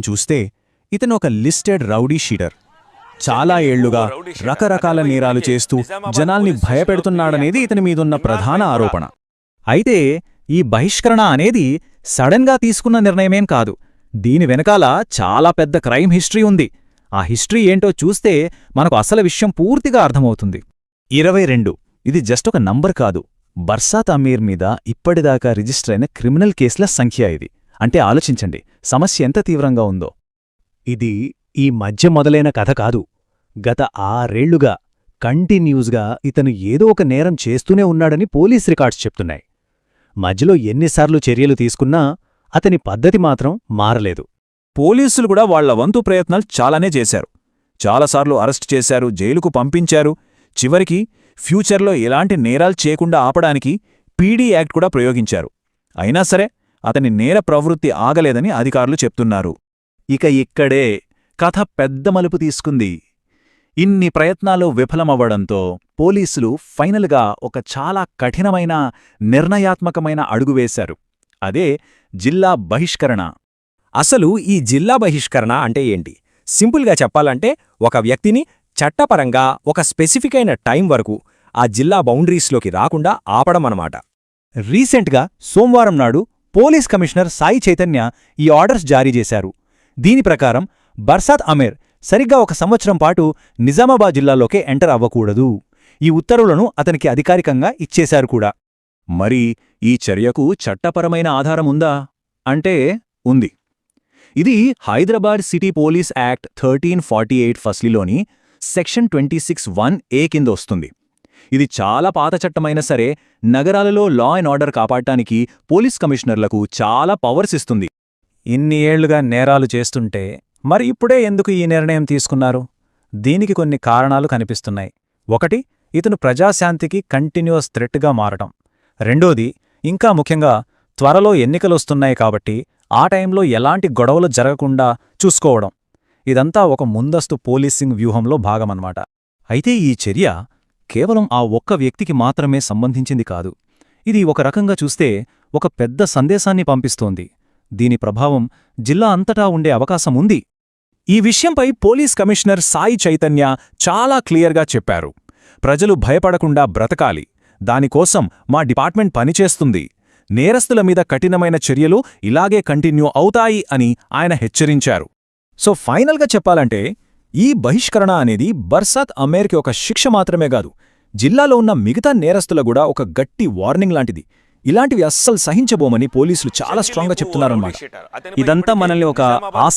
చూస్తే ఇతను ఒక లిస్టెడ్ రౌడీ షీటర్. చాలా ఏళ్ళుగా రకరకాల నేరాలు చేస్తూ జనాల్ని భయపెడుతున్నాడనేది ఇతని మీదున్న ప్రధాన ఆరోపణ. అయితే ఈ బహిష్కరణ అనేది సడన్గా తీసుకున్న నిర్ణయమేం కాదు. దీని వెనకాల చాలా పెద్ద క్రైమ్ హిస్టరీ ఉంది. ఆ హిస్టరీ ఏంటో చూస్తే మనకు అసలు విషయం పూర్తిగా అర్థమవుతుంది. ఇరవై రెండు. ఇది జస్ట్ ఒక నంబర్ కాదు. బర్సాత్ అమీర్ మీద ఇప్పటిదాకా రిజిస్టర్ అయిన క్రిమినల్ కేసుల సంఖ్య ఇది. అంటే ఆలోచించండి సమస్య ఎంత తీవ్రంగా ఉందో. ఇది ఈ మధ్య మొదలైన కథ కాదు. గత ఆరేళ్ళుగా కంటిన్యూస్గా ఇతను ఏదో ఒక నేరం చేస్తూనే ఉన్నాడని పోలీస్ రికార్డ్స్ చెప్తున్నాయి. మధ్యలో ఎన్నిసార్లు చర్యలు తీసుకున్నా అతని పద్ధతి మాత్రం మారలేదు. పోలీసులు కూడా వాళ్ళ వంతు ప్రయత్నాలు చాలానే చేశారు. చాలాసార్లు అరెస్ట్ చేశారు జైలుకు పంపించారు. చివరికి ఫ్యూచర్లో ఎలాంటి నేరాలు చేయకుండా ఆపడానికి పీడీ యాక్ట్ కూడా ప్రయోగించారు. అయినా సరే అతని నేర ప్రవృత్తి ఆగలేదని అధికారులు చెప్తున్నారు. ఇక ఇక్కడే కథ పెద్ద మలుపు తీసుకుంది. ఇన్ని ప్రయత్నాలు విఫలమవ్వడంతో పోలీసులు ఫైనల్గా ఒక చాలా కఠినమైన నిర్ణయాత్మకమైన అడుగు వేశారు. అదే జిల్లా బహిష్కరణ. అసలు ఈ జిల్లా బహిష్కరణ అంటే ఏంటి? సింపుల్గా చెప్పాలంటే ఒక వ్యక్తిని చట్టపరంగా ఒక స్పెసిఫిక్ అయిన టైం వరకు ఆ జిల్లా బౌండరీస్లోకి రాకుండా ఆపడమన్నమాట. రీసెంట్గా సోమవారం నాడు పోలీస్ కమిషనర్ సాయి చైతన్య ఈ ఆర్డర్స్ జారీ చేశారు. దీని ప్రకారం బర్సాత్ అమీర్ సరిగ్గా ఒక సంవత్సరం పాటు నిజామాబాద్ జిల్లాలోకే ఎంటర్ అవ్వకూడదు. ఈ ఉత్తర్వులను అతనికి అధికారికంగా ఇచ్చేశారు కూడా. మరి ఈ చర్యకు చట్టపరమైన ఆధారముందా అంటే ఉంది. ఇది Hyderabad city police act thirteen forty eight ఫస్లీలోని section twenty six one A కింద వస్తుంది. ఇది చాలా పాత చట్టమైనా సరే నగరాలలో లా అండ్ ఆర్డర్ కాపాడటానికి పోలీస్ కమిషనర్లకు చాలా పవర్స్ ఇస్తుంది. ఇన్ని ఏళ్ళుగా నేరాలు చేస్తుంటే మరి ఇప్పుడే ఎందుకు ఈ నిర్ణయం తీసుకున్నారు? దీనికి కొన్ని కారణాలు కనిపిస్తున్నాయి. ఒకటి ఇతను ప్రజాశాంతికి కంటిన్యూస్ థ్రెట్గా మారటం. రెండోది ఇంకా ముఖ్యంగా త్వరలో ఎన్నికలొస్తున్నాయి కాబట్టి ఆ టైంలో ఎలాంటి గొడవలు జరగకుండా చూసుకోవడం. ఇదంతా ఒక ముందస్తు పోలీసింగ్ వ్యూహంలో భాగమన్నమాట. అయితే ఈ చర్య కేవలం ఆ ఒక్క వ్యక్తికి మాత్రమే సంబంధించింది కాదు. ఇది ఒక రకంగా చూస్తే ఒక పెద్ద సందేశాన్ని పంపిస్తోంది. దీని ప్రభావం జిల్లా అంతటా ఉండే అవకాశం ఉంది. ఈ విషయంపై పోలీస్ కమిషనర్ సాయి చైతన్య చాలా క్లియర్గా చెప్పారు. ప్రజలు భయపడకుండా బ్రతకాలి. దానికోసం మా డిపార్ట్మెంట్ పనిచేస్తుంది. నేరస్తుల మీద కఠినమైన చర్యలు ఇలాగే కంటిన్యూ అవుతాయి అని ఆయన హెచ్చరించారు. సో ఫైనల్గా చెప్పాలంటే ఈ బహిష్కరణ అనేది బర్సాత్ అమేర్కి ఒక శిక్ష మాత్రమే కాదు జిల్లాలో ఉన్న మిగతా నేరస్తుల కూడా ఒక గట్టి వార్నింగ్ లాంటిది. ఇలాంటివి అస్సలు సహించబోమని పోలీసులు చాలా స్ట్రాంగ్గా చెప్తున్నారన్నమాట. ఇదంతా మనల్ని ఒక ఆశ